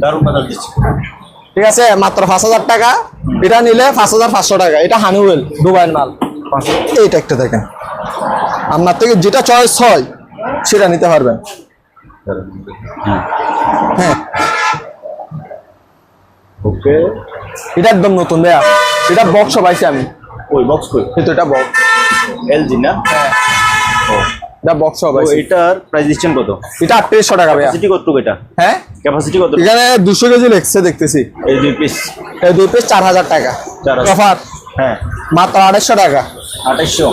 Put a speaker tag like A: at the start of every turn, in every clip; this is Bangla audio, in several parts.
A: দারুণ বাজার দিচ্ছে।
B: ঠিক আছে মাত্র পাঁচ হাজার টাকা। এটা নিলে পাঁচ হাজার পাঁচশো টাকা। এটা হানিওয়েল দুবাইয়ের মাল। এইটা একটা দেখেন। আপনার থেকে যেটা চয়েস হয় সেটা নিতে পারবেন।
A: হ্যাঁ।
B: হ্যাঁ
A: ওকে।
B: এটা একদম নতুন দেয়া এটা বক্স পাইছি আমি।
A: ওই বক্স কই?
B: কিন্তু এটা বক্স
A: এলজি না? ও।
B: এটা বক্স
A: এটার প্রাইস দিচ্ছেন কত?
B: এটা টাকা ভাইয়া।
A: ক্যাপাসিটি কত এটা?
B: হ্যাঁ?
A: ক্যাপাসিটি কত
B: এখানে দুশো কেজি লেগছে দেখতেছি।
A: এই দুই পিস
B: এই দুই পিস চার হাজার টাকা।
A: 4,000
B: অফার
A: হ্যাঁ।
B: মাত্র আড়াইশো টাকা।
A: আঠাইশশো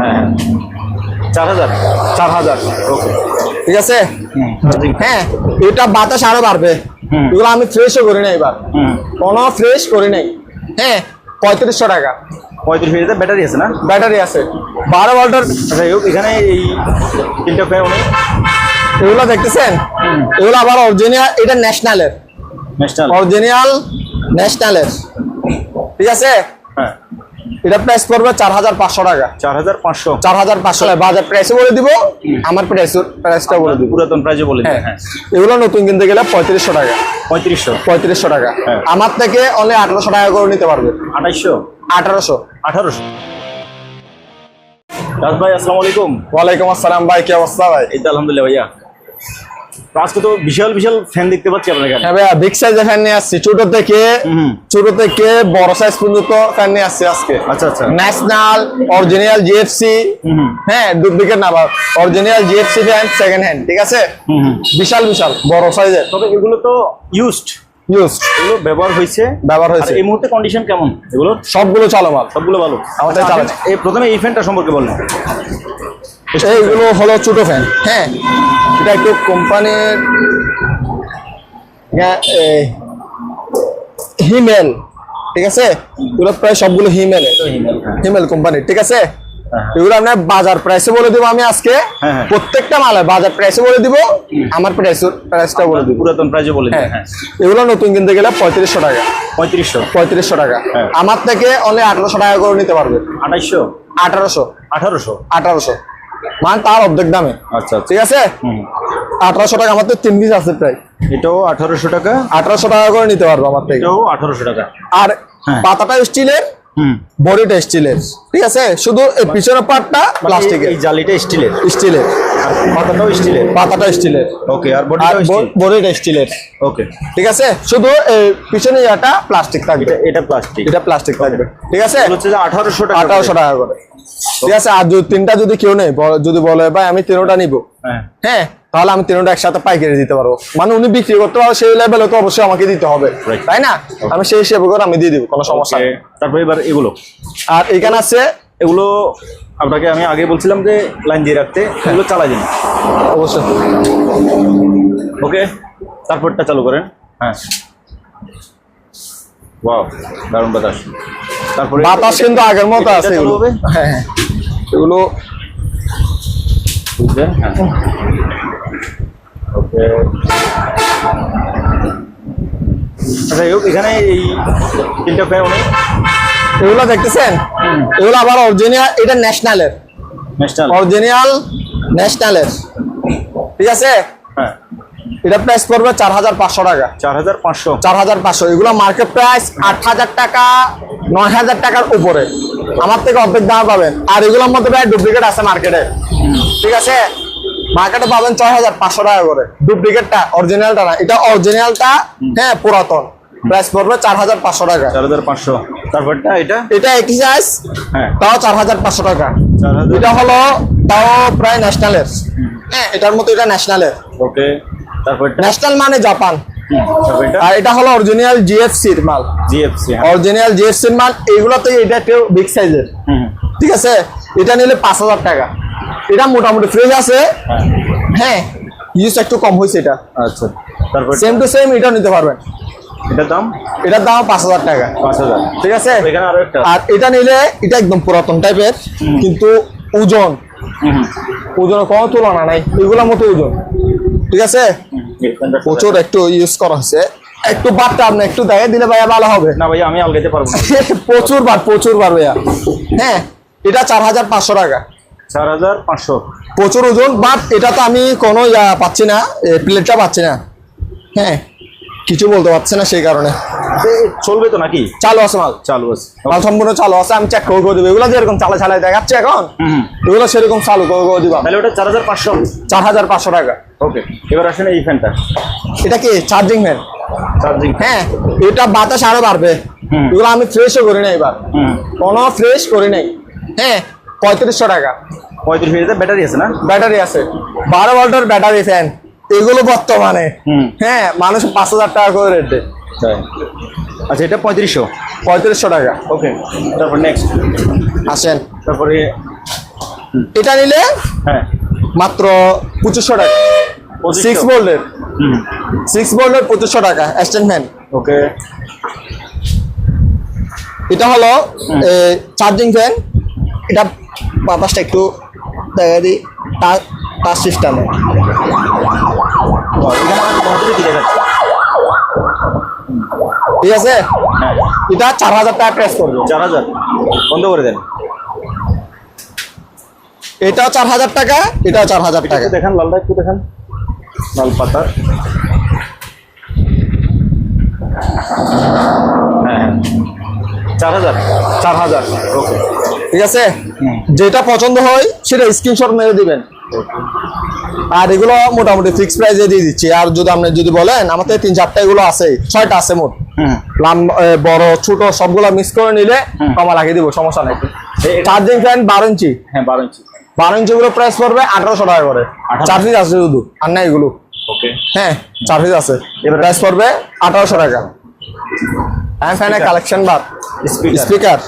A: হ্যাঁ। হ্যাঁ চার হাজার?
B: চার হাজার।
A: ওকে
B: ঠিক আছে? হ্যাঁ এটা বাতাস আরও বাড়বে। এগুলো আমি ফ্রেশও করি নাই এবার। কোনো ফ্রেশ করি নাই। হ্যাঁ পঁয়ত্রিশশো টাকা।
A: পঁয়ত্রিশ হাজার ব্যাটারি আছে না?
B: ব্যাটারি আছে। বারো ভোল্টের
A: আচ্ছা এই এখানে এই তিনটা ফ্যান অনেক।
B: এগুলো দেখতেছেন? এগুলো আবার অরিজিনাল এটা ন্যাশনালের
A: ন্যাশনাল
B: অরিজিনাল ন্যাশনালের ঠিক আছে?
A: হ্যাঁ।
B: এটা প্রাইস পড়বে চার হাজার পাঁচশো টাকা।
A: চার হাজার পাঁচশো।
B: চার হাজার পাঁচশো বাজার প্রাইসে বলে দিব আমার প্রাইস প্রাইসটা বলে দিব।
A: পুরাতন প্রাইজে বলে দিন
B: হ্যাঁ।
A: হ্যাঁ।
B: এগুলো নতুন কিনতে গেলে পঁয়ত্রিশশো টাকা।
A: পঁয়ত্রিশশো।
B: পঁয়ত্রিশশো টাকা।
A: হ্যাঁ।
B: আমার থেকে অনলি আঠারোশো টাকা করে নিতে পারবে।
A: আঠাইশশো?
B: আঠারোশো।
A: আঠারোশো। রাজ ভাই আসসালামু আলাইকুম।
B: ওয়ালাইকুম আসসালাম ভাই কি অবস্থা ভাই?
A: এই তো আলহামদুলিল্লাহ ভাইয়া। আজকে তো বিশাল বিশাল ফ্যান দেখতে পাচ্ছি আপনার এখানে
B: হ্যাঁ ভাইয়া বিগ সাইজের ফ্যান নিয়ে আসছি। ছোট থেকে ছোট থেকে বড় সাইজ পর্যন্ত ফ্যান নিয়ে আসছি আজকে।
A: আচ্ছা আচ্ছা।
B: ন্যাশনাল অরিজিনাল জিএফসি হ্যাঁ ডুপ্লিকেট না original GFC fan second hand ঠিক আছে? বিশাল বিশাল বড় সাইজের
A: তবে এগুলো তো ইউজড
B: ইউজ
A: এগুলো ব্যবহার হয়েছে।
B: ব্যবহার হয়েছে।
A: এই মুহূর্তে কন্ডিশন কেমন? এগুলো?
B: সবগুলো চলমান
A: সবগুলো ভালো।
B: আমাদের
A: আচ্ছা,
B: চালাচ্ছে।
A: এই প্রথমে এই ফ্যানটা সম্পর্কে বলেন।
B: এইগুলো হলো ছোট ফ্যান হ্যাঁ এটা একটু কোম্পানির হিমেল ঠিক আছে? এগুলো প্রায় সবগুলো হিমেল হিমেল কোম্পানির ঠিক আছে?
A: হ্যাঁ।
B: এগুলো আপনার বাজার প্রাইসে বলে দিব আমি আজকে।
A: হ্যাঁ, হ্যাঁ।
B: প্রত্যেকটা মালে বাজার প্রাইসে বলে দিব আমার প্রাইস প্রাইসটা বলে দিব।
A: পুরাতন প্রাইজে বলে
B: হ্যাঁ।
A: হ্যাঁ।
B: এগুলো নতুন কিনতে গেলে পঁয়ত্রিশশো টাকা।
A: পঁয়ত্রিশশো।
B: পঁয়ত্রিশশো টাকা।
A: হ্যাঁ।
B: আমার থেকে অনলি আঠারোশো টাকা করে নিতে পারবে।
A: আঠাইশশো?
B: আঠারোশো।
A: আঠারোশো?
B: আঠারোশো। মানে তার অর্ধেক দামে।
A: আচ্ছা আচ্ছা।
B: ঠিক আছে? আঠারোশো টাকা আমার তো তিন পিস আছে প্রায়।
A: এটাও আঠারোশো টাকা।
B: আঠারোশো টাকা করে নিতে পারব আমার থেকে।
A: এটাও আঠারোশো টাকা।
B: আর
A: হ্যাঁ।
B: পাতাটা স্টিলের
A: হুম।
B: বডিটা স্টিলের। ঠিক আছে? শুধু পিছনের পার্টটা প্লাস্টিকের
A: জালিটা স্টিলের।
B: স্টিলের।
A: পাতাটাও স্টিলের?
B: পাতাটা স্টিলের।
A: ওকে আর
B: আর
A: স্টিল
B: বডিটা স্টিলের।
A: ওকে
B: ঠিক আছে? শুধু এই পিছনে ইয়াটা প্লাস্টিক থাকবে।
A: এটা প্লাস্টিক
B: এটা প্লাস্টিক থাকবে। ঠিক আছে?
A: হচ্ছে যে আঠারোশো টাকা
B: আঠারোশো টাকা করে। ঠিক আছে? আর যদি তিনটা যদি কেউ নেই যদি বলে ভাই আমি তিনোটা নিব।
A: হ্যাঁ।
B: হ্যাঁ তাহলে আমি তিনটা একসাথে পাইকারি দিতে পারব। মানে উনি বিক্রি করতে পারব সেই লেভেলে তো অবশ্যই আমাকে দিতে হবে। তাই না? আমি সেই হিসেবে করে আমি দিয়ে দিব কোনো সমস্যা
A: তারপরে এবার এগুলো।
B: আর এখানে আছে
A: এগুলো আপনাকে আমি আগে বলছিলাম যে লাইন দিয়ে রাখতে এগুলো চালাই দিন
B: অবশ্যই।
A: ওকে? তারপরটা চালু করেন। হ্যাঁ। ওয়াও দারুণ বাতাস। তারপরে
B: বাতাস কিন্তু আগের মতো আছে এগুলো। হ্যাঁ হ্যাঁ। এগুলো
A: বুঝলেন? হ্যাঁ। ওকে। আচ্ছা এখানে এই তিনটা ফ্যান অনেক
B: এগুলো দেখতেছেন? এগুলো আবার অরিজিনাল এটা ন্যাশনালের
A: ন্যাশনাল
B: অরিজিনাল ন্যাশনালের ঠিক আছে?
A: হ্যাঁ।
B: এটা প্রাইস পড়বে চার হাজার পাঁচশো টাকা।
A: চার হাজার পাঁচশো।
B: চার হাজার পাঁচশো। এগুলো মার্কেট প্রাইস আট হাজার টাকা নয় হাজার টাকার উপরে। আমার থেকে অর্ধেক দাম পাবেন। আর এগুলোর মধ্যে প্রায় ডুপ্লিকেট আছে মার্কেটে ঠিক আছে? মার্কেটে পাবেন ছয় হাজার পাঁচশো টাকা করে। ডুপ্লিকেটটা অরিজিনালটা না। এটা অরিজিনালটা হ্যাঁ পুরাতন। প্রাইস পড়বে চার হাজার পাঁচশো টাকা।
A: চার হাজার পাঁচশো। তারপরটা এটা?
B: এটা একই সাইজ
A: হ্যাঁ।
B: তাও চার হাজার পাঁচশো টাকা। এটা হলো তাও প্রায় ন্যাশনালের হ্যাঁ এটার মতো এটা ন্যাশনালের
A: ওকে তারপরটা?
B: ন্যাশনাল মানে জাপান আর এটা হলো অরিজিনাল জিএফসির মাল।
A: জিএফসি হ্যাঁ।
B: অরিজিনাল জিএফসির মাল এইগুলোতে এটা একটু বিগ সাইজের ঠিক আছে? এটা নিলে পাঁচ হাজার টাকা। এটা মোটামুটি ফ্রেশ আছে।
A: হ্যাঁ।
B: হ্যাঁ ইউজ একটু কম হয়েছে এটা।
A: আচ্ছা তারপর
B: সেম টু সেম এটা নিতে পারবেন।
A: এটার দাম?
B: এটার দাম পাঁচ হাজার টাকা।
A: পাঁচ হাজার।
B: ঠিক আছে?
A: এখানে আরও একটা
B: আর এটা নিলে এটা একদম পুরাতন টাইপের কিন্তু ওজন। ওজনের কোনো তুলনা নাই। এগুলোর মতো ওজন। ঠিক আছে? প্রচুর একটু ইউজ করা হয়েছে। একটু বাটটা আপনি একটু দেখে দিলে ভাইয়া ভালো হবে।
A: না ভাই আমি আলগাইতে পারব না।
B: প্রচুর বার প্রচুর বার ভাইয়া। হ্যাঁ এটা চার হাজার পাঁচশো টাকা।
A: চার হাজার পাঁচশো।
B: প্রচুর ওজন বাট এটা তো আমি কোনো ইয়া পাচ্ছি না প্লেটটা পাচ্ছি না। হ্যাঁ কিছু বলতে পারছে না সেই কারণে।
A: চলবে তো নাকি?
B: চালু আছে মাল।
A: চালু আছে।
B: মাল সম্পূর্ণ চালু আছে আমি চেক করে দেবো। এগুলো যেরকম চালা চালাই দেখাচ্ছে এখন এগুলো সেরকম চালু করে করে দিবা।
A: তাহলে ওটা চার হাজার পাঁচশো
B: চার হাজার পাঁচশো টাকা।
A: ওকে এবার আসেন এই ফ্যানটা
B: এটা কি? চার্জিং ফ্যান
A: চার্জিং
B: হ্যাঁ এটা বাতাস আরও বাড়বে। এগুলো আমি ফ্রেশও করি না এবার। কোনো ফ্রেশ করি নাই। হ্যাঁ পঁয়ত্রিশশো টাকা।
A: পঁয়ত্রিশ ব্যাটারি আছে না?
B: ব্যাটারি আছে। বারো ভোল্টের ব্যাটারি ফ্যান এগুলো বর্তমানে। হ্যাঁ মানুষ পাঁচ হাজার টাকা করে রেট দেয়।
A: আচ্ছা এটা পঁয়ত্রিশশো?
B: পঁয়ত্রিশশো টাকা।
A: ওকে তারপর নেক্সট
B: আসেন।
A: তারপরে
B: এটা নিলে
A: হ্যাঁ।
B: মাত্র পঁচিশশো টাকা।
A: 2500
B: সিক্স
A: হুম।
B: সিক্স বোল্ডের পঁচিশশো টাকা স্ট্যান্ড ফ্যান
A: ওকে।
B: এটা হলো চার্জিং ফ্যান এটা বাতাসটা একটু দেখা দিই টাচ সিস্টেমে
A: কি দেখাচ্ছে
B: ঠিক আছে? এটা চার হাজার টাকা প্রেস করবে।
A: চার হাজার। বন্ধ করে দেন।
B: এটাও চার হাজার টাকা এটাও চার হাজার টাকা।
A: দেখান লালটা একটু দেখান। লাল পাতা। হ্যাঁ হ্যাঁ। চার হাজার।
B: চার হাজার।
A: ওকে
B: ঠিক আছে? যেটা পছন্দ হয় সেটা স্ক্রিনশট মেরে দিবেন। আর এগুলো মোটামুটি ফিক্স প্রাইসে দিয়ে দিচ্ছি। আর যদি আপনি যদি বলেন আমাদের তিন চারটা এগুলো আছে ছয়টা আছে মোট। বড় ছোট সবগুলো মিক্স করে নিলে। কমা লাগিয়ে দিব সমস্যা নাই। চার্জিং ফ্যান বারো ইঞ্চি।
A: হ্যাঁ বারো ইঞ্চি।
B: বারো ইঞ্চি গুলো প্রাইস পড়বে আঠারোশো টাকা করে।
A: 1800
B: চার্জিং আছে শুধু আর না এগুলো। হ্যাঁ চার্জিং আছে।
A: এবার-
B: প্রাইস পড়বে আঠারোশো টাকা। হ্যাঁ ফ্যানের কালেকশন বার. স্পিকার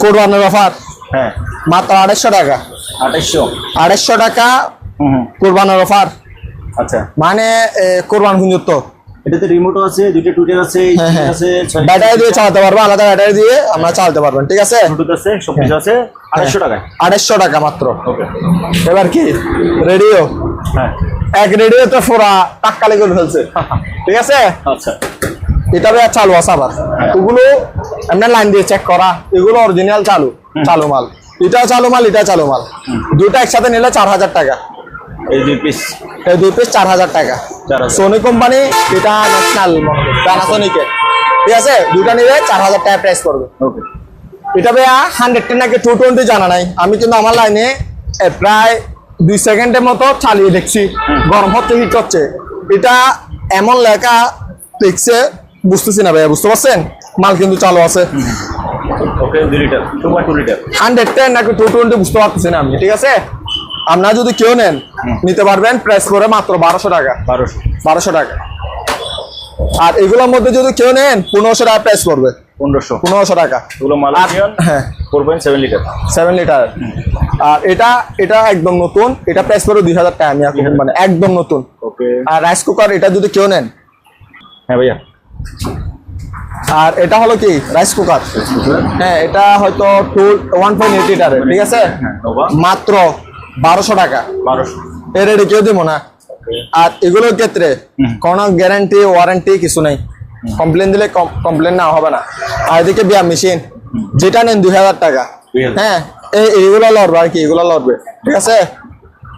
B: কোরবানের অফার
A: হ্যাঁ।
B: মাত্র আড়াইশো টাকা। আড়াইশো টাকা
A: হুম
B: অফার।
A: আচ্ছা।
B: মানে কোরবান গুঞ্জুত্ব
A: এটাতে রিমোটও আছে দুইটা টুইটার আছে
B: হ্যাঁ হ্যাঁ।
A: আছে
B: ব্যাটারি দিয়ে চালাতে পারব আলাদা ব্যাটারি দিয়ে আমরা চালাতে পারবেন ঠিক আছে?
A: ব্লুটুথ আছে সব আছে আড়াইশো টাকায়।
B: আড়াইশো টাকা মাত্র।
A: ওকে
B: এবার কি? রেডিও।
A: হ্যাঁ।
B: এক ফোরা টাক্কালি ফেলছে ঠিক আছে?
A: আচ্ছা।
B: এটা ভাই চালু আছে আবার। ওগুলো এমনি লাইন দিয়ে চেক করা এগুলো অরিজিনাল চালু চালু মাল। এটাও চালু মাল এটা চালু মাল। দুটা একসাথে নিলে চার হাজার টাকা।
A: এই দুই পিস
B: এই দুই পিস চার হাজার টাকা। সোনি কোম্পানি এটা ন্যাশনাল প্যানাসোনিকে ঠিক আছে? দুটা নিলে চার হাজার টাকা প্রাইস পড়বে। এটা ভাইয়া হান্ড্রেড টেন নাকি টু টোয়েন্টি জানা নাই। আমি কিন্তু আমার লাইনে প্রায় দুই সেকেন্ডের মতো চালিয়ে দেখছি। গরম হচ্ছে হিট হচ্ছে। এটা এমন লেখা দেখছে বুঝতেছি না ভাইয়া বুঝতে পারছেন? মাল কিন্তু চালু আছে।
A: ওকে লিটার লিটার
B: নাকি বুঝতে আমি ঠিক আছে? আপনারা যদি কেউ নেন নিতে পারবেন প্রাইস করে মাত্র বারোশো টাকা।
A: বারোশো।
B: টাকা। আর এগুলোর মধ্যে যদি কেউ নেন পনেরোশো টাকা প্রাইস পড়বে।
A: পনেরোশো।
B: টাকা।
A: এগুলো মালয়েশিয়ান
B: হ্যাঁ।
A: লিটার
B: লিটার আর এটা এটা একদম নতুন। এটা প্রাইস পড়বে দুই হাজার টাকা আমি এখন মানে একদম নতুন।
A: ওকে
B: আর রাইস কুকার এটা যদি কেউ নেন।
A: হ্যাঁ ভাইয়া।
B: আর এটা হলো কি? রাইস কুকার হ্যাঁ এটা হয়তো টু ওয়ান পয়েন্ট এইট লিটারের ঠিক আছে? মাত্র বারোশো টাকা।
A: বারোশো।
B: এর রেডি কেউ দিব না? আর এগুলোর ক্ষেত্রে কোনো গ্যারান্টি ওয়ারেন্টি কিছু নেই। কমপ্লেন দিলে কমপ্লেন না হবে না। আর এদিকে বিয়া মেশিন যেটা নেন দুই হাজার টাকা। হ্যাঁ এই এইগুলো লড়বে আর কি এগুলো লড়বে ঠিক আছে?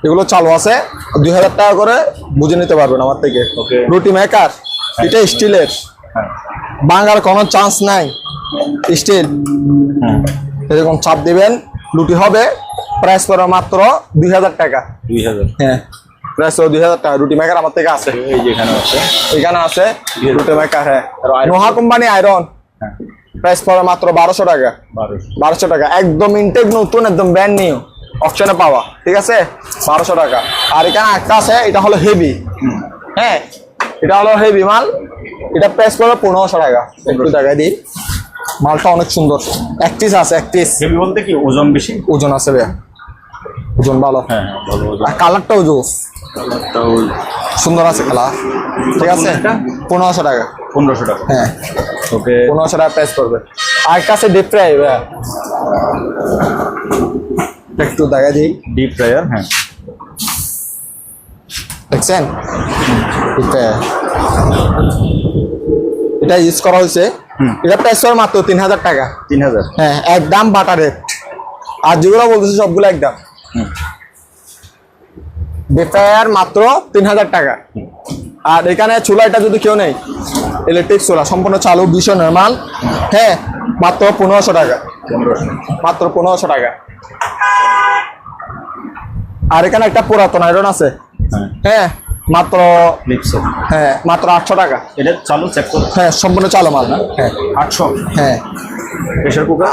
B: এগুলো চালু আছে দুই হাজার টাকা করে বুঝে নিতে পারবেন আমার থেকে। রুটি মেকার এটা স্টিলের ভাঙার কোনো চান্স নাই। স্টিল
A: হুম
B: এরকম চাপ দিবেন রুটি হবে প্রাইস পড়বে মাত্র দুই হাজার টাকা।
A: দুই হাজার।
B: হ্যাঁ প্রাইস দুই হাজার টাকা রুটি মেকার আমার থেকে আছে।
A: এই যে এখানে আছে।
B: এখানে আছে রুটি মেকার হ্যাঁ।
A: আর
B: নোহা কোম্পানি আয়রন
A: হ্যাঁ।
B: প্রাইস পড়ে মাত্র বারোশো টাকা।
A: বারোশো।
B: বারোশো টাকা। একদম ইনটেক নতুন একদম ব্র্যান্ড নিউ অপশনে পাওয়া। ঠিক আছে? বারোশো টাকা। আর এখানে একটা আছে এটা হলো হেভি হ্যাঁ? এটা হলো হেভি মাল। এটা প্রাইস পড়বে পনেরোশো টাকা একটু টাকা দিই মালটা অনেক সুন্দর। এক পিস আছে এক পিস
A: হেভি বলতে কি? ওজন বেশি?
B: ওজন আছে ভাইয়া। ওজন ভালো।
A: হ্যাঁ ভালো
B: আর কালারটাও জোস। সুন্দর আছে কালার ঠিক আছে? পনেরোশো টাকা।
A: পনেরোশো টাকা।
B: হ্যাঁ।
A: ওকে।
B: পনেরোশো টাকা প্রাইস পড়বে। আর আছে ডিপ ফ্রাই ভাইয়া। একটু দেখা দিই।
A: ডিপ ফ্রায়ার হ্যাঁ।
B: দেখছেন এটা ইউজ করা হয়েছে। এটা প্রাইস পড়বে মাত্র তিন হাজার টাকা।
A: তিন হাজার
B: হ্যাঁ একদম বাটা রেট আর যেগুলো বলতেছে সবগুলো একদম। ফ্রায়ার মাত্র তিন হাজার টাকা আর এখানে চুলাটা যদি কেউ নেই ইলেকট্রিক চুলা সম্পূর্ণ চালু ভীষণ নর্মাল হ্যাঁ মাত্র পনেরোশো টাকা। মাত্র পনেরোশো টাকা। আর এখানে একটা পুরাতন আয়রন আছে।
A: হ্যাঁ।
B: হ্যাঁ মাত্র হ্যাঁ মাত্র আটশো টাকা।
A: এটা চালু চেক করো।
B: হ্যাঁ সম্পূর্ণ চালু মাল না। হ্যাঁ
A: আটশো।
B: হ্যাঁ।
A: প্রেশার কুকার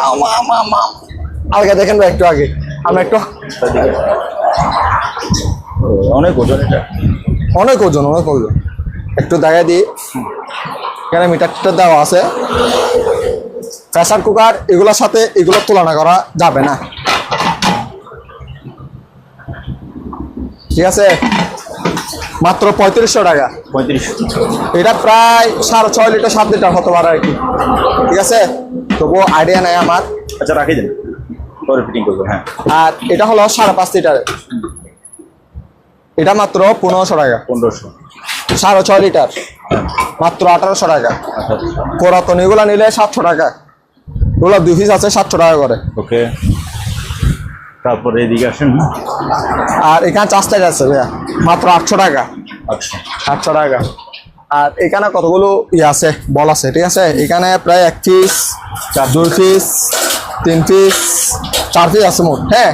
B: আলগা দেখেন একটু আগে। আমরা একটু
A: অনেক ওজন এটা।
B: অনেক ওজন অনেক ওজন। একটু দেখা দিই। এখানে মিটারটা দেওয়া আছে। প্রেশার কুকার এগুলোর সাথে এগুলোর তুলনা করা যাবে না। ঠিক আছে? মাত্র পঁয়ত্রিশশো টাকা।
A: পঁয়ত্রিশ।
B: এটা প্রায় সাড়ে ছয় লিটার সাত লিটার হতে পারে আর কি। ঠিক আছে? তবুও আইডিয়া নাই আমার।
A: আচ্ছা রাখি দেন। পরে ফিটিং করব হ্যাঁ।
B: আর এটা হলো সাড়ে পাঁচ লিটার এটা মাত্র পনেরোশো টাকা।
A: পনেরোশো।
B: সাড়ে ছয় লিটার। মাত্র আঠারোশো টাকা। পুরাতন এগুলো নিলে সাতশো টাকা। এগুলো দুই পিস আছে সাতশো টাকা করে।
A: ওকে। তারপরে এদিকে আসেন।
B: আর এখানে চার্জটা আছে ভাইয়া। মাত্র আটশো টাকা।
A: আচ্ছা।
B: আটশো টাকা। আর এখানে কতগুলো ইয়ে আছে? বল আছে ঠিক আছে? এখানে প্রায় এক পিস চার দুই পিস তিন পিস চার পিস আছে মোট হ্যাঁ?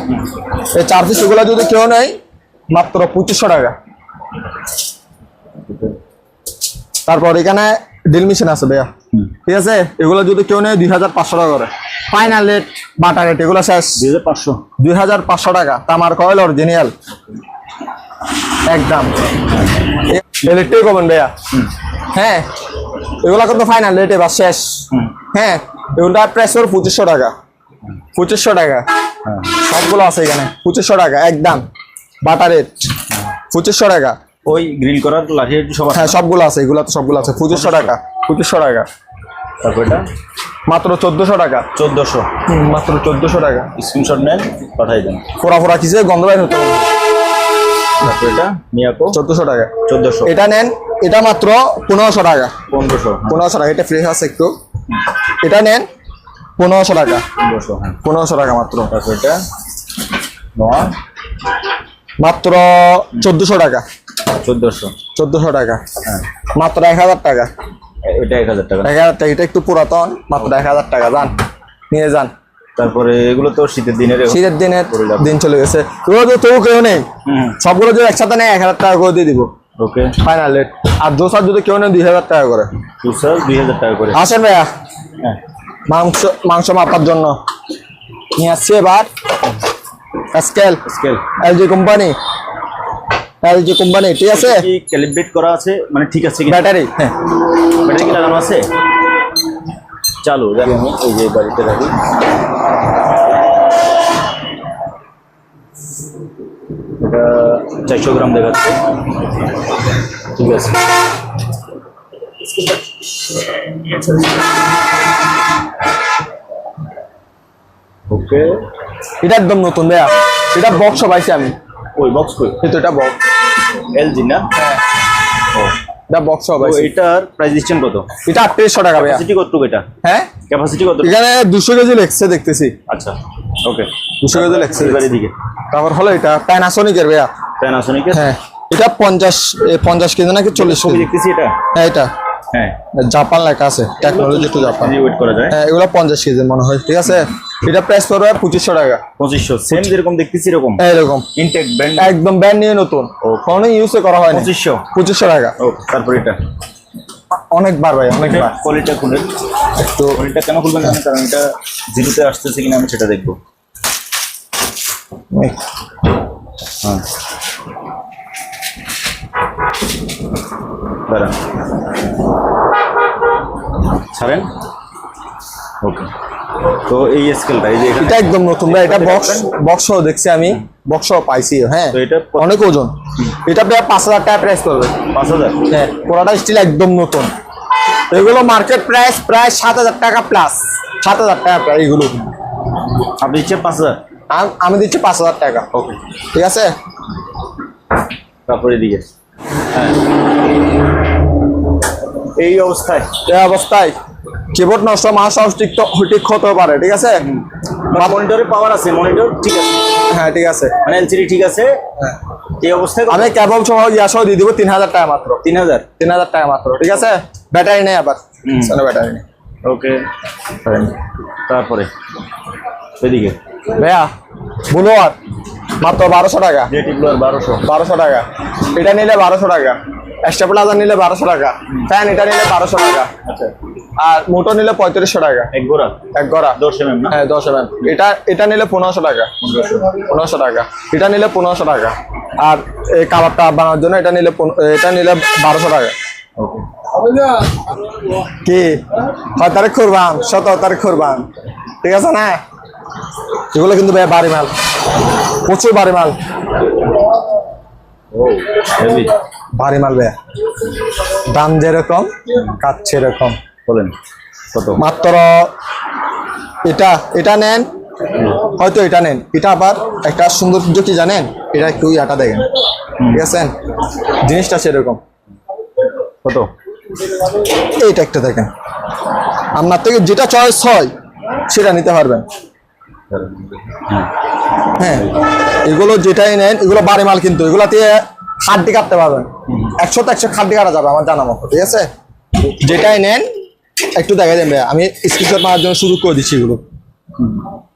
B: এই চার পিস এগুলো যদি কেউ নেয় মাত্র পঁচিশশো টাকা। তারপর এখানে ড্রিল মেশিন আছে ভাইয়া। ঠিক আছে? এগুলো যদি কেউ নেয় দুই হাজার পাঁচশো টাকা করে। ফাইনাল রেট বাটা রেট এগুলো শেষ।
A: দুই হাজার পাঁচশো।
B: টাকা। তামার কয়েল অরিজিনাল একদম। ইলেকট্রিক ওভেন ভাইয়া। হ্যাঁ। এগুলো কিন্তু ফাইনাল রেট এবার শেষ। হ্যাঁ। এগুলোটা প্রাইস ওর পঁচিশশো টাকা। পঁচিশশো টাকা।
A: হ্যাঁ।
B: সবগুলো আছে এখানে। পঁচিশশো টাকা একদম। বাটা রেট পঁচিশশো টাকা।
A: ওই গ্রিল করার লাঠি সব
B: হ্যাঁ সবগুলো আছে। এগুলো তো সবগুলো আছে। পঁচিশশো টাকা। পঁচিশশো টাকা।
A: তারপর এটা?
B: মাত্র চোদ্দশো টাকা।
A: চোদ্দোশো।
B: মাত্র চোদ্দশো টাকা।
A: স্ক্রিনশট নেন পাঠাই দেন।
B: ফোরা ফোরা কিসে? গন্ধ বাইর হতো
A: তারপর এটা মিয়াকো?
B: চোদ্দশো টাকা।
A: চোদ্দোশো।
B: এটা নেন এটা মাত্র পনেরোশো টাকা।
A: পনেরোশো
B: পনেরোশো টাকা এটা ফ্রেশ আছে একটু। এটা নেন পনেরোশো টাকা।
A: পনেরোশো হ্যাঁ।
B: পনেরোশো টাকা মাত্র।
A: তারপর এটা নোয়া?
B: মাত্র চোদ্দশো টাকা।
A: চোদ্দোশো।
B: চোদ্দশো টাকা।
A: হ্যাঁ।
B: মাত্র এক হাজার টাকা।
A: এটা এক হাজার টাকা।
B: এটা একটু পুরাতন মাত্র এক হাজার টাকা যান নিয়ে যান।
A: তারপরে এগুলো তো শীতের দিনের
B: শীতের। দিন চলে গেছে। এগুলো তো তবু কেউ নেই। সবগুলো যদি একসাথে এক হাজার টাকা করে দিয়ে দিব।
A: ওকে।
B: ফাইনাল রেট আর যদি কেউ নেই দুই হাজার টাকা করে।
A: দুই হাজার টাকা করে।
B: আসেন ভাইয়া।
A: হ্যাঁ।
B: মাংস মাংস মাপার জন্য। নিয়ে আসছি এবার। Scale
A: scale
B: LG company LG company ঠিক আছে?
A: ক্যালিব্রেট করা আছে? মানে ঠিক আছে
B: ব্যাটারি হ্যাঁ।
A: ব্যাটারি কি লাগানো আছে? চালু দেখি আমি এই যে বাড়িতে রাখি। এটা চারশো গ্রাম দেখাচ্ছে। ঠিক আছে। ওকে
B: এটা একদম নতুন ভাইয়া। এটা বক্স পাইছি আমি।
A: ওই বক্স কই?
B: কিন্তু এটা বক্স
A: এলজি না? ও।
B: এটা বক্স
A: তো এটার প্রাইস দিচ্ছেন কত?
B: এটা টাকা ভাইয়া।
A: ক্যাপাসিটি কত এটা?
B: হ্যাঁ?
A: ক্যাপাসিটি কত
B: এখানে দুশো কেজি লেখছে দেখতেছি।
A: আচ্ছা ওকে
B: দুশো কেজি লেখছে
A: এবার এদিকে
B: তারপর হলো এটা প্যানাসোনিকের ভাইয়া।
A: প্যানাসোনিকের
B: হ্যাঁ। এটা পঞ্চাশ এ, পঞ্চাশ কেজি নাকি চল্লিশ
A: ছবি
B: কেজি?
A: দেখতেছি এটা?
B: হ্যাঁ এটা।
A: হ্যাঁ।
B: জাপান লেখা আছে। টেকনোলজি টু জাপান
A: ওয়েট করা যায়?
B: হ্যাঁ এগুলো পঞ্চাশ কেজি মনে হয় ঠিক আছে? এটা প্রাইস পড়বে পঁচিশশো টাকা।
A: পঁচিশশো সেম যেরকম দেখতেছি এরকম?
B: এরকম।
A: ইনটেক ব্র্যান্ড
B: একদম ব্যান্ড নিয়ে নতুন।
A: ও।
B: কোনো ইউজে করা হয়নি।
A: পঁচিশশো?
B: পঁচিশশো টাকা।
A: ওকে তারপর এটা?
B: অনেকবার ভাই অনেকবার।
A: কোয়ালিটা খুলেন
B: একটু
A: কোয়ালিটা কেন খুলবেন জানেন? কারণ এটা জিরোতে আসতেছে কিনা আমি সেটা দেখব। হ্যাঁ। ছাড়েন? ওকে। তো এই স্কেলটা এই যে
B: এটা একদম নতুন ভাই এটা বক্স বক্স দেখছি আমি বক্স পাইছি হ্যাঁ।
A: তো এটা
B: অনেক ওজন। এটা প্রায় পাঁচ হাজার টাকা প্রাইস করবে
A: পাঁচ হাজার?
B: হ্যাঁ পুরোটা স্টিল একদম নতুন। এগুলো মার্কেট প্রাইস প্রায় সাত হাজার টাকা প্লাস সাত হাজার টাকা প্রায় এগুলো।
A: আপনি দিচ্ছেন পাঁচ হাজার?
B: আমি দিচ্ছি পাঁচ হাজার টাকা।
A: ওকে
B: ঠিক আছে?
A: তারপরে এদিকে হ্যাঁ। এই অবস্থায়?
B: এই অবস্থায়। কিবোর্ড নষ্ট মাস ঠিক তো ঠিক হতে পারে ঠিক আছে?
A: মনিটরে পাওয়ার আছে মনিটর ঠিক আছে?
B: হ্যাঁ ঠিক আছে।
A: মানে এলসিডি ঠিক আছে?
B: হ্যাঁ।
A: এই অবস্থায়
B: আমি কেবল সহ ইয়া সহ দিয়ে দিব তিন হাজার টাকা মাত্র।
A: তিন হাজার?
B: তিন হাজার টাকা মাত্র ঠিক আছে? ব্যাটারি নেই আবার। ব্যাটারি নেই।
A: ওকে তারপরে? এদিকে?
B: ভাইয়া বলো আর মাত্র বারোশো টাকা।
A: বারোশো।
B: বারোশো টাকা। এটা নিলে বারোশো টাকা। স্টেবিলাইজার নিলে বারোশো টাকা ফ্যান এটা নিলে বারোশো টাকা।
A: আচ্ছা।
B: আর মোটর নিলে পঁয়ত্রিশশো টাকা।
A: এক গোড়া
B: এক গড়া
A: দশ এম
B: হ্যাঁ দশ এম এটা এটা নিলে পনেরোশো টাকা। পনেরোশো। টাকা। এটা নিলে পনেরোশো টাকা। আর এই কালারটা বানানোর জন্য এটা নিলে এটা নিলে বারোশো টাকা। কি? ছয় তারিখ করবান সতেরো তারিখ করবান ঠিক আছে না? এগুলো কিন্তু ভাই বাড়ি মাল। প্রচুর বাড়ি মাল।
A: ও হেভি
B: ভারী মাল ভাইয়া দাম যেরকম কাজ সেরকম।
A: বলেন কত?
B: মাত্র এটা এটা নেন হয়তো এটা নেন। এটা আবার একটা সৌন্দর্য কি জানেন? এটা একটু ইয়াটা দেখেন। ঠিক আছে? জিনিসটা সেরকম।
A: কত?
B: এইটা একটা দেখেন। আপনার থেকে যেটা চয়েস হয় সেটা নিতে পারবেন। হ্যাঁ এগুলো যেটাই নেন এগুলো বাড়ি মাল কিন্তু। এগুলো দিয়ে খাড্ডি কাটতে পারবেন। একশো তো একশো খাড্ডি কাটা যাবে আমার জানা মতো ঠিক আছে? যেটাই নেন একটু দেখা যাবে আমি স্ক্রিনশট মারার জন্য শুরু করে দিচ্ছি এগুলো।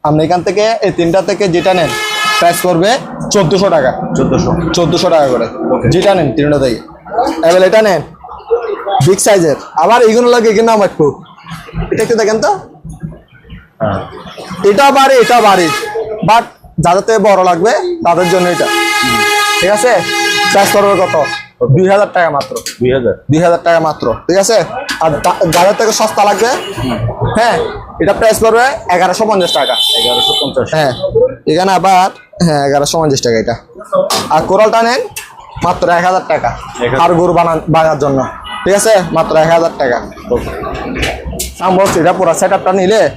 B: আপনি এখান থেকে এই তিনটা থেকে যেটা নেন প্রাইস করবে চোদ্দোশো টাকা।
A: চোদ্দশো।
B: চোদ্দোশো টাকা করে। যেটা নেন তিনটা থেকে। এবার এটা নেন বিগ সাইজের আবার এইগুলো লাগে এগুলো আমার একটু। এটা একটু দেখেন তো।
A: হ্যাঁ।
B: এটা বাড়ি এটা বাড়ি। বাট যাদের বড় লাগবে তাদের জন্য এটা। ঠিক আছে? প্রাইস করবে কত? দুই হাজার টাকা মাত্র।
A: দুই হাজার।
B: দুই হাজার টাকা মাত্র ঠিক আছে? আর যাদের থেকে সস্তা লাগবে? হ্যাঁ এটা প্রাইস পড়বে এগারোশো পঞ্চাশ টাকা।
A: এগারোশো পঞ্চাশ।
B: হ্যাঁ এখানে আবার হ্যাঁ এগারোশো পঞ্চাশ টাকা এটা। আর কোরালটা নেন মাত্র এক হাজার টাকা। আর গরু বানান বানার জন্য ঠিক আছে? মাত্র এক হাজার টাকা।
A: ওকে
B: সাম্বস এটা পুরো সেট আপটা নিলে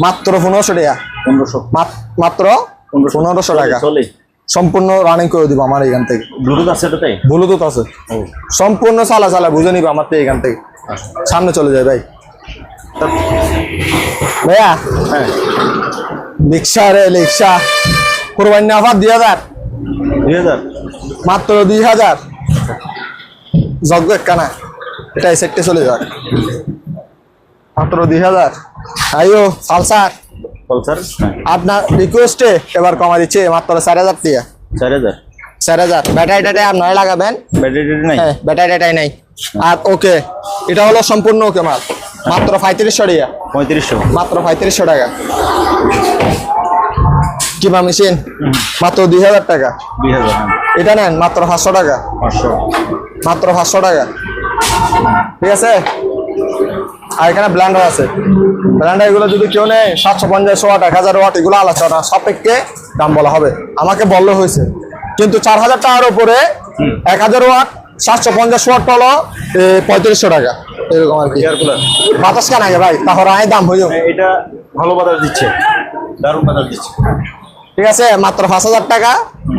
B: মাত্র পনেরোশো টাকা।
A: পনেরোশো।
B: মাত- মাত্র পনেরোশো। টাকা। সম্পূর্ণ রানিং করে দিব আমার এখান থেকে।
A: ব্লুটুথ আছে এটাতে
B: ব্লুটুথ আছে। সম্পূর্ণ সালা চালা বুঝে নিবে আমার থেকে এখান থেকে। সামনে চলে যায় ভাই। ভাইয়া।
A: হ্যাঁ।
B: রিক্সা রে রিক্সা। কোরবানি আবার দুই হাজার।
A: দুই হাজার?
B: মাত্র দুই হাজার। যজ্ঞ কানা এটা এই সেটে চলে যাক। মাত্র দুই হাজার। আইও ফালসার
A: পালসার হ্যাঁ।
B: আপনার রিকোয়েস্টে এবার কমা দিচ্ছে মাত্র চার হাজার টাকা
A: চার হাজার?
B: চার হাজার। ব্যাটারিটাতে আপনারা লাগাবেন।
A: ব্যাটারি নাই?
B: হ্যাঁ ব্যাটারিটাই নাই। আর ওকে এটা হলো সম্পূর্ণ ওকে মাল। মাত্র পঁয়ত্রিশশো টাকা।
A: পঁয়ত্রিশশো।
B: মাত্র পঁয়ত্রিশশো টাকা। কিবা মেশিন মাত্র দুই হাজার টাকা।
A: দুই হাজার হ্যাঁ।
B: এটা নেন মাত্র পাঁচশো টাকা।
A: পাঁচশো।
B: মাত্র পাঁচশো টাকা। ঠিক আছে? আর এখানে ব্ল্যান্ডার আছে। ব্ল্যান্ডার এগুলো যদি কেউ নেয় সাতশো পঞ্চাশ ওয়াট এক হাজার ওয়াট এগুলো আলোচনা সাপেক্ষে দাম বলা হবে। আমাকে বললে হয়েছে। কিন্তু চার হাজার টাকার উপরে এক হাজার ওয়াট সাতশো পঞ্চাশ ওয়াট হলো পঁয়ত্রিশশো টাকা। এরকম আর কি। বাতাস কেন আগে ভাই? তাহলে আয় দাম হয়ে যাবে
A: এটা ভালো বাজার দিচ্ছে। দারুণ বাজার দিচ্ছে।
B: ঠিক আছে মাত্র পাঁচ হাজার টাকা।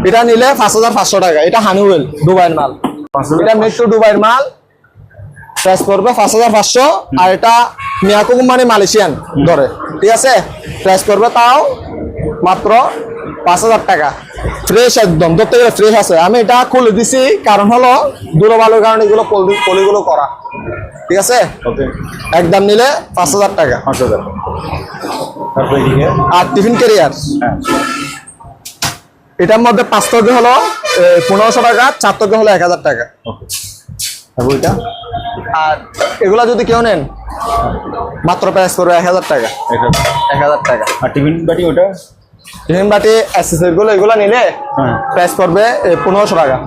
B: এটা নিলে পাঁচ হাজার পাঁচশো টাকা। এটা হানিওয়েল দুবাইয়ের মাল। এটা মেট্রো দুবাইয়ের মাল। প্রাইস পড়বে পাঁচ হাজার পাঁচশো। আর এটা মিয়াকো কোম্পানি মালয়েশিয়ান ধরে। ঠিক আছে? প্রাইস পড়বে তাও মাত্র পাঁচ হাজার টাকা। ফ্রেশ একদম ধরতে গেলে ফ্রেশ আছে। আমি এটা খুলে দিছি কারণ হলো দূর ভালোর কারণে এগুলো পলি পলিগুলো করা। ঠিক আছে?
A: ওকে
B: একদম নিলে পাঁচ হাজার টাকা।
A: পাঁচ হাজার।
B: আর টিফিন ক্যারিয়ার।
A: হ্যাঁ।
B: এটার মধ্যে পাঁচ টকে হলো পনেরোশো টাকা চার টকে হলো এক হাজার টাকা।
A: এটা
B: আর এগুলা যদি কেউ নেন মাত্র প্রাইস করবে এক হাজার টাকা।
A: এক হাজার
B: টাকা।
A: আর টিফিন বাটি ওটা?
B: টিফিন বাটি অ্যাক্সেসরি গুলো এগুলো নিলে
A: হ্যাঁ।
B: প্রাইস করবে পনেরোশো টাকা।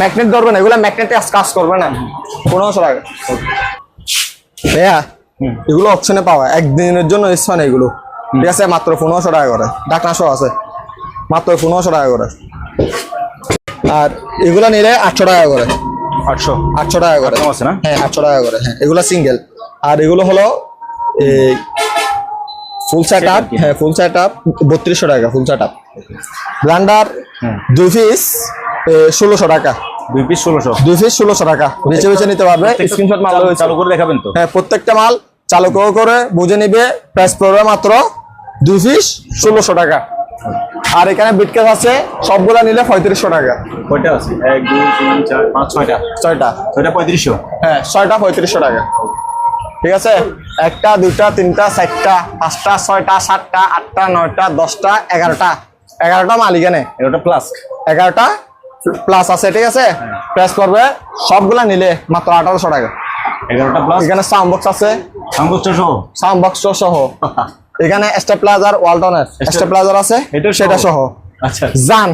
B: ম্যাগনেট ধরবে না এগুলো ম্যাগনেট কাজ করবে না। পনেরোশো টাকা। হ্যাঁ এগুলো অপশনে পাওয়া। একদিনের জন্য ইচ্ছা নেই এগুলো। ঠিক আছে মাত্র পনেরোশো টাকা করে। ডাকনা শো আছে। মাত্র পনেরোশো টাকা করে। আর এগুলো নিলে আটশো টাকা করে।
A: আটশো।
B: আটশো টাকা করে।
A: আছে না?
B: হ্যাঁ আটশো টাকা করে। হ্যাঁ এগুলো সিঙ্গেল আর এগুলো হলো এই ফুল সেট আপ হ্যাঁ ফুল সেট আপ বত্রিশশো টাকা ফুল সেট আপ ব্লান্ডার
A: হুম।
B: দুই পিস ষোলোশো টাকা।
A: দুই পিস ষোলোশো।
B: দুই পিস ষোলোশো টাকা। বেছে বেছে নিতে পারবে। স্ক্রিনশট মাল
A: চালু- চালু করে দেখাবেন তো?
B: হ্যাঁ প্রত্যেকটা মাল চালু করে করে বুঝে নিবে। প্রাইস পড়বে মাত্র দুই পিস ষোলোশো টাকা। আর এখানে বিটকেস আছে সবগুলা নিলে পঁয়ত্রিশশো টাকা।
A: কয়টা আছে? এক দুই তিন চার পাঁচ ছয়টা?
B: ছয়টা।
A: ছয়টা পঁয়ত্রিশশো?
B: হ্যাঁ ছয়টা পঁয়ত্রিশশো টাকা। ঠিক আছে? একটা দুইটা তিনটা চারটা পাঁচটা ছয়টা সাতটা আটটা নয়টা দশটা এগারোটা। এগারোটা মাল এখানে
A: এটা প্লাস
B: এগারোটা প্লাস আছে ঠিক আছে? প্রাইস করবে সবগুলা নিলে মাত্র আঠারোশো টাকা।
A: এগারোটা প্লাস
B: এখানে সাউন্ড বক্স আছে।
A: সংকোচ সহ?
B: সাউন্ড বক্স সহ। এখানে স্টেপ্লাজার ওয়ালটনের স্টেপ্লাজার আছে?
A: এটা
B: সেটা সহ।
A: আচ্ছা।
B: জান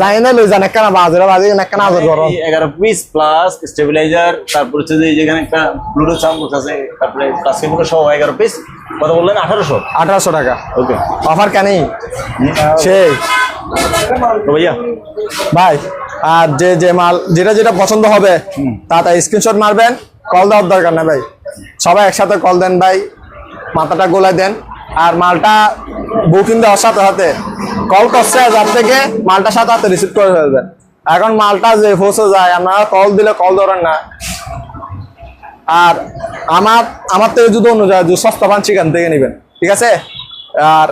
B: যাই না লই যান একখানা বাজারে বাজে একখানা আদর করো
A: এই এগারো পিস প্লাস স্টেবিলাইজার তারপর হচ্ছে যে যেখানে একটা ব্লুটুথ সাউন্ড আছে তারপরে কেবল সহ এগারো পিস কত বললেন আঠারোশো?
B: আঠারোশো টাকা।
A: ওকে
B: অফার কেনই সেই।
A: ভাইয়া।
B: ভাই আর যে যে মাল যেটা যেটা পছন্দ হবে তাড়াতাড়ি স্ক্রিনশট মারবেন কল দেওয়ার দরকার না ভাই। সবাই একসাথে কল দেন ভাই মাথাটা গোলায় দেন। আর মালটা বুকিং দেওয়ার সাথে সাথে কল করছে যার থেকে মালটা সাথে সাথে রিসিভ করে ফেলবেন এখন মালটা যে পৌঁছে যায়, আপনারা কল দিলে কল ধরেন না। আর আমার আমার থেকে যদি অন্য জায়গায় যদি সস্তা পান সেখান থেকে নেবেন, ঠিক আছে? আর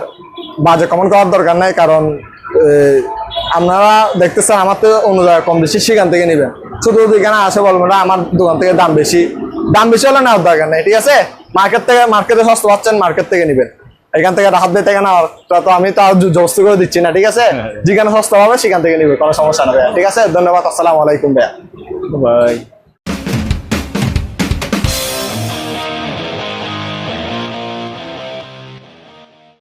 B: বাজে কমেন্ট করার দরকার নাই, কারণ আপনারা দেখতেছেন আমার তো অন্য জায়গায় কম বেশি সেখান থেকে নেবেন। শুধু এখানে আসে বলবেন না, আমার দোকান থেকে দাম বেশি। দাম বেশি হলে নেওয়ার দরকার নেই, ঠিক আছে? মার্কেট থেকে মার্কেটে সস্তা পাচ্ছেন মার্কেট থেকে নেবেন। এখান থেকে হাত দিতে কেন তা তো আমি তো আর জবস্তি করে দিচ্ছি না ঠিক আছে? যেখানে সস্তা হবে সেখান থেকে নিবে কোনো সমস্যা না ঠিক আছে? ধন্যবাদ আসসালামু আলাইকুম ভাইয়া।
A: বাই।